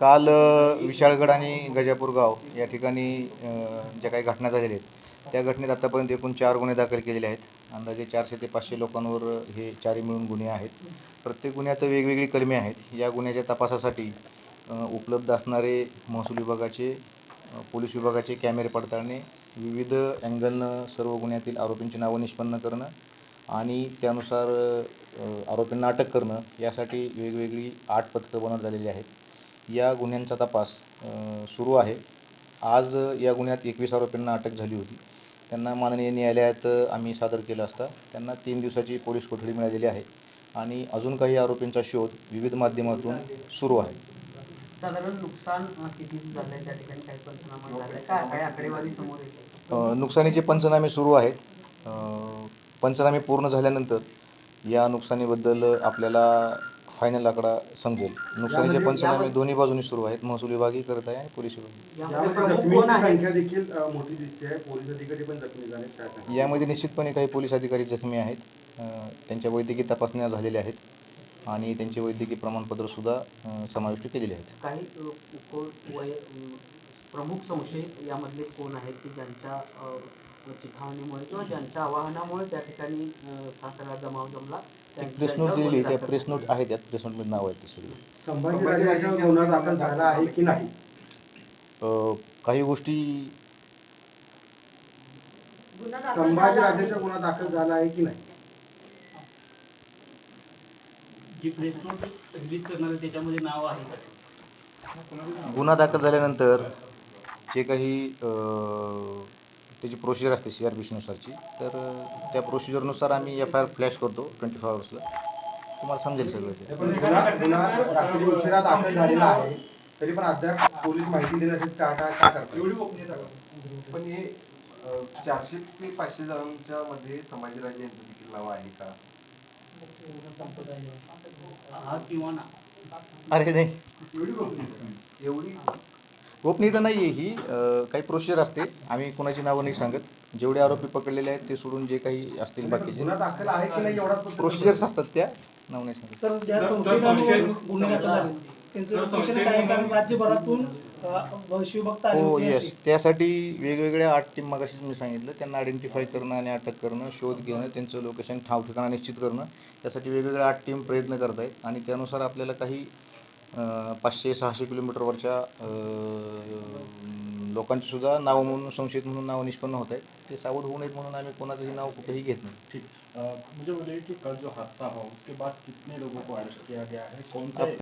काल विशाळगड आणि गजापूर गाव या ठिकाणी ज्या काही घटना झालेल्या आहेत त्या घटनेत आतापर्यंत एकूण चार गुन्हे दाखल केलेले आहेत. अंदाजे चारशे ते पाचशे लोकांवर हे चारही मिळून गुन्हे आहेत. प्रत्येक गुन्ह्यात वेगवेगळी कलमे आहेत. या गुन्ह्याच्या तपासासाठी उपलब्ध असणारे महसूल विभागाचे पोलीस विभागाचे कॅमेरे पडताळणे विविध अँगलनं सर्व गुन्ह्यातील आरोपींची नावं निष्पन्न करणं आणि त्यानुसार आरोपींना अटक करणं यासाठी वेगवेगळी आठ पथकं बनवण्यात झालेली आहेत. या गुन्ह्यांचा तपास सुरू आहे. आज या गुन्ह्यात एकवीस आरोपींना अटक झाली होती. त्यांना माननीय न्यायालयात आम्ही सादर केलं असता. त्यांना तीन दिवसाची पोलीस कोठडी मिळालेली आहे आणि अजून काही आरोपींचा शोध विविध माध्यमातून सुरू आहे. साधारण नुकसान अं, किती झालंय? त्या ठिकाणी काही पंचनामा झालाय काय काय आकडेवारी समोर येते? अ, नुकसानीचे पंचनामे सुरू आहेत. पंचनामे पूर्ण झाल्यानंतर या नुकसानीबद्दल आपल्याला फायनल आकडा समजेल नुकसानीचे पंचनामे दोन्ही बाजूनी सुरू आहेत. महसूल विभागही करत आहे आणि पोलीस विभाग यामध्ये निश्चितपणे काही पोलीस अधिकारी जखमी आहेत. त्यांच्या वैद्यकीय तपासण्या झालेल्या आहेत आणि त्यांचे वैद्यकीय प्रमाणपत्रसुद्धा समाविष्ट केलेले आहेत. काही प्रमुख संशयित यामधले कोण आहेत की ज्यांच्या चिथावणीमुळे किंवा ज्यांच्या आवाहनामुळे त्या ठिकाणी सगळा जमाव जमला. एक प्रेस नोट दिलेली त्या प्रेस नोट आहे त्यात प्रेस नोटमध्ये नाव आहेत ते सगळे. झाला आहे की नाही? काही गोष्टी संभाजीराजेचा गुन्हा दाखल झाला आहे की नाही? जी प्रेस नोट रिलीज करणार आहे त्याच्यामध्ये नाव आहे. गुन्हा दाखल झाल्यानंतर जे काही अ, त्याची प्रोसिजर असते सी आर पी सीनुसारची तर त्या प्रोसिजरनुसार आम्ही एफ आय आर फ्लॅश करतो ट्वेंटी फोर आवर्सला तुम्हाला समजेल सगळं ते. गुन्हा दाखल झालेला आहे तरी पण अद्याप पोलीस माहिती देण्यासाठी टाळाटाळ का करतात. पण हे चारशे ते पाचशे जणांच्या मध्ये संभाजीराजे यांचं देखील नाव आहे का? हा किंवा ना. अरे नाही. एवढी? गोपनीयता नाही आहे ही. अ, काही प्रोसिजर असते. आम्ही कोणाची नावं नाही सांगत. जेवढे आरोपी पकडलेले आहेत ते सोडून जे काही असतील बाकीचे गुन्हा दाखल आहे की नाही एवढा प्रोसिजर्स असतात त्या नाव नाही सांगत. तर ज्या संशयितांवर गुन्हे दाखल झाले. त्यांचं लोकेशन काय आहे? कारण राज्यभरातून अ, शिवभक्त आले हो होते येस. त्यासाठी वेगवेगळ्या आठ टीम मगाशीच मी सांगितलं त्यांना आयडेंटिफाय करणं आणि अटक करणं शोध घेणं त्यांचं लोकेशन ठाव ठिकाणा निश्चित करणं त्यासाठी वेगवेगळ्या आठ टीम प्रयत्न करत आहेत आणि त्यानुसार आपल्याला काही पाचशे सहाशे किलोमीटरवरच्या अं, लोकांची सुद्धा नाव म्हणून संशयित म्हणून नाव निष्पन्न होत आहेत. ते सावध होऊ नयेत म्हणून आम्ही कोणाचंही नाव कुठेही घेत नाही. ठीक. अ, मुझे बोलिए कि कल जो हादसा हुआ उसके बाद कितने लोगों को अरेस्ट किया गया है? कौन से